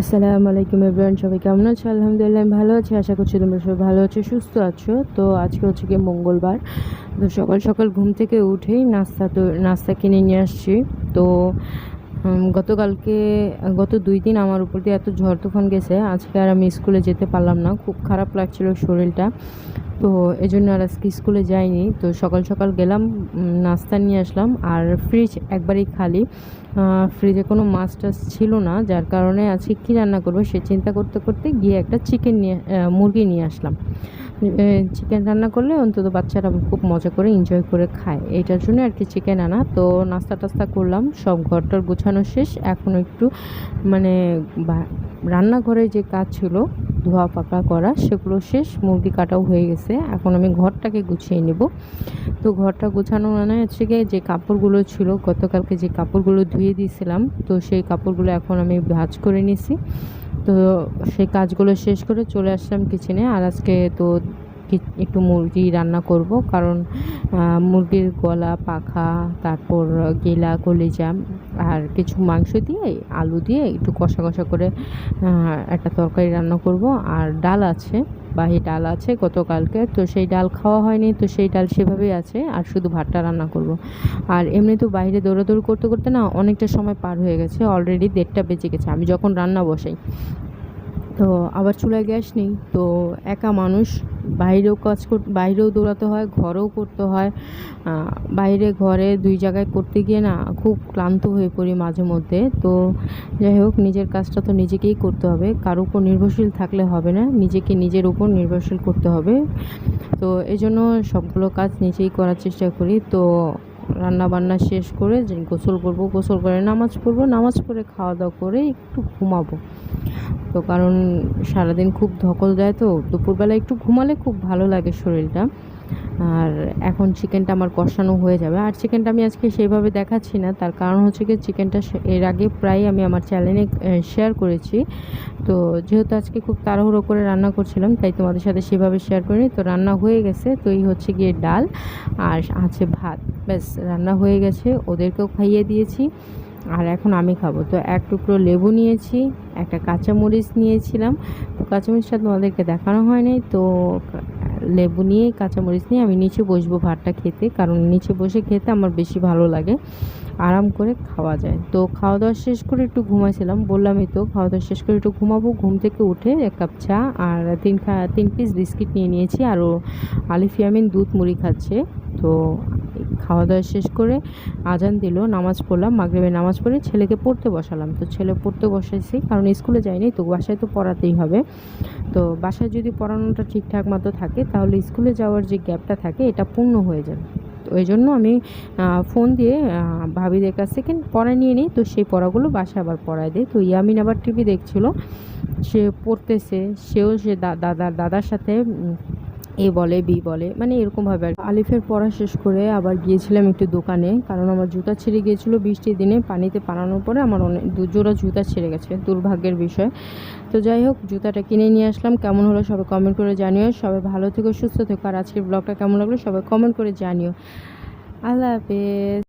আসসালামু আলাইকুম এভরিওয়ান সবাই কেমন আছো? আলহামদুলিল্লাহ, আমি ভালো আছি, আশা করছি তোমরা সবাই ভালো আছো, সুস্থ আছো। তো আজকে হচ্ছে গিয়ে মঙ্গলবার, তো সকাল সকাল ঘুম থেকে উঠেই নাস্তা তো, নাস্তা কিনে নিয়ে আসছি। তো গতকালকে, গত দুই দিন আমার উপর দিয়ে এত ঝড় তুফান গেছে, আজকে আর আমি স্কুলে যেতে পারলাম না, খুব খারাপ লাগছিল শরীরটা। তো এই জন্য আর আজকে স্কুলে যাইনি, তো সকাল সকাল গেলাম নাস্তা নিয়ে আসলাম, আর ফ্রিজ একবারেই খালি। ফ্রিজে কোনো মাছ টাছ ছিল না, যার কারণে আজকে কী রান্না করব সে চিন্তা করতে করতে গিয়ে একটা চিকেন নিয়ে মুরগি নিয়ে আসলাম। চিকেন রান্না করলে অন্তত বাচ্চারা খুব মজা করে এনজয় করে খায়। এইটার জন্য আর কি চিকেন আনা। তো নাস্তা টাস্তা করলাম, সব ঘরটার গোছানো শেষ। এখন একটু মানে রান্নাঘরে যে কাজ ছিল, ধোয়া পাকা করা, সেগুলো শেষ। মুরগি কাটাও হয়ে গেছে। এখন আমি ঘরটাকে গুছিয়ে নেব। তো ঘরটা গোছানো মানে হচ্ছে যে কাপড়গুলো ছিল, গতকালকে যে কাপড়গুলো ধুয়ে দিয়েছিলাম। তো সেই কাপড়গুলো এখন আমি ভাজ করে নিছি। তো সেই কাজগুলো শেষ করে চলে আসলাম কিচেনে আর আজকে তো একটু মুরগি রান্না করব। কারণ মুরগির গলা, পাখা, তারপর গেলা, কলিজা, আর কিছু মাংস দিয়ে, আলু দিয়ে একটু কষা কষা করে একটা তরকারি রান্না করব। আর ডাল আছে, বাহি ডাল আছে গতকালকে। তো সেই ডাল খাওয়া হয়নি, তো সেই ডাল সেভাবেই আছে, আর শুধু ভাতটা রান্না করব। আর এমনি তো বাইরে দৌড়াদৌড়ি করতে করতে না অনেকটা সময় পার হয়ে গেছে, অলরেডি দেড়টা বেজে গেছে। আমি যখন রান্না বসাই তো আবার চুলায় গ্যাস নেই। তো একা মানুষ বাইরেও কাজ কর, বাইরেও দৌড়াতে হয়, ঘরেও করতে হয়। বাইরে ঘরে দুই জায়গায় করতে গিয়ে না খুব ক্লান্ত হয়ে পড়ি মাঝে মধ্যে। তো যাই হোক, নিজের কাজটা তো নিজেকেই করতে হবে। কারও উপর নির্ভরশীল থাকলে হবে না। নিজেকে নিজের উপর নির্ভরশীল করতে হবে। তো এই জন্য সবগুলো কাজ নিজেই করার চেষ্টা করি। তো রান্না বান্না শেষ করে যে গোসল করব, গোসল করে নামাজ পড়ব, নামাজ পড়ে খাওয়া দাওয়া করে একটু ঘুমাবো। তো কারণ সারাদিন খুব ধকল দেয় তো, দুপুরবেলা একটু ঘুমালে খুব ভালো লাগে শরীরটা। আর এখন চিকেনটা আমার কষানো হয়ে যাবে। আর চিকেনটা আমি আজকে সেইভাবে দেখাচ্ছি না, তার কারণ হচ্ছে কি চিকেনটা এর আগে প্রায় আমি আমার চ্যানেলে শেয়ার করেছি। তো যেহেতু আজকে খুব তাড়াহুড়ো করে রান্না করছিলাম, তাই তোমাদের সাথে সেভাবে শেয়ার করিনি। তো রান্না হয়ে গেছে, তো এই হচ্ছে গিয়ে ডাল আর আছে ভাত। ব্যাস, রান্না হয়ে গেছে, ওদেরকেও খাইয়ে দিয়েছি আর এখন আমি খাব। তো এক টুকরো লেবু নিয়েছি, একটা কাঁচামরিচ নিয়েছিলাম। তো কাঁচামরিচটা তোমাদেরকে দেখানো হয়নি, তো লেবু নিয়ে, কাঁচামরিচ নিয়ে আমি নিচে বসবো ভাতটা খেতে, কারণ নিচে বসে খেতে আমার বেশি ভালো লাগে। আরাম করে খাওয়া যায়। তো খাওয়া দাওয়া শেষ করে একটু ঘুমাইছিলাম। বললামই তো, খাওয়া দাওয়া শেষ করে একটু ঘুমাবো। ঘুম থেকে উঠে এক কাপ চা আর তিন তিন পিস বিস্কিট নিয়ে নিয়েছি। আরও আলিফিয়ামিন দুধ মুড়ি খাচ্ছে। তো খাওয়া দাওয়া শেষ করে আজান দিল, নামাজ পড়লাম, মাগরিবের নামাজ পড়ে ছেলেকে পড়তে বসালাম। তো ছেলে পড়তে বসাইছি কারণ স্কুলে যায়নি, তো বাসায় তো পড়াতেই হবে। তো বাসায় যদি পড়ানোটা ঠিকঠাক মতো থাকে, তাহলে স্কুলে যাওয়ার যে গ্যাপটা থাকে, এটা পূর্ণ হয়ে যাবে। ওই জন্য আমি ফোন দিয়ে ভাবিদের কাছ থেকে পড়া নিয়ে নিই, তো সেই পড়াগুলো বাসায় আবার পড়ায় দিই তো ইয়ামিন আবার টিভি দেখছিল, সে পড়তেছে, সেও সে দা- দাদার দাদার সাথে এ বলে, বি বলে মানে এরকমভাবে আর আলিফের পড়া শেষ করে আবার গিয়েছিলাম একটু দোকানে, কারণ আমার জুতা ছিঁড়ে গিয়েছিল বৃষ্টির দিনে, পানিতে পানানোর পরে আমার অনেক দুজোড়া জুতা ছিঁড়ে গেছে, দুর্ভাগ্যের বিষয়। তো যাই হোক, জুতাটা কিনে নিয়ে আসলাম। কেমন হলো সবাই কমেন্ট করে জানিও। সবাই ভালো থেকো, সুস্থ থেকো। আর আজকের ব্লগটা কেমন লাগল সবাই কমেন্ট করে জানিও। আল্লাহ হাফেজ।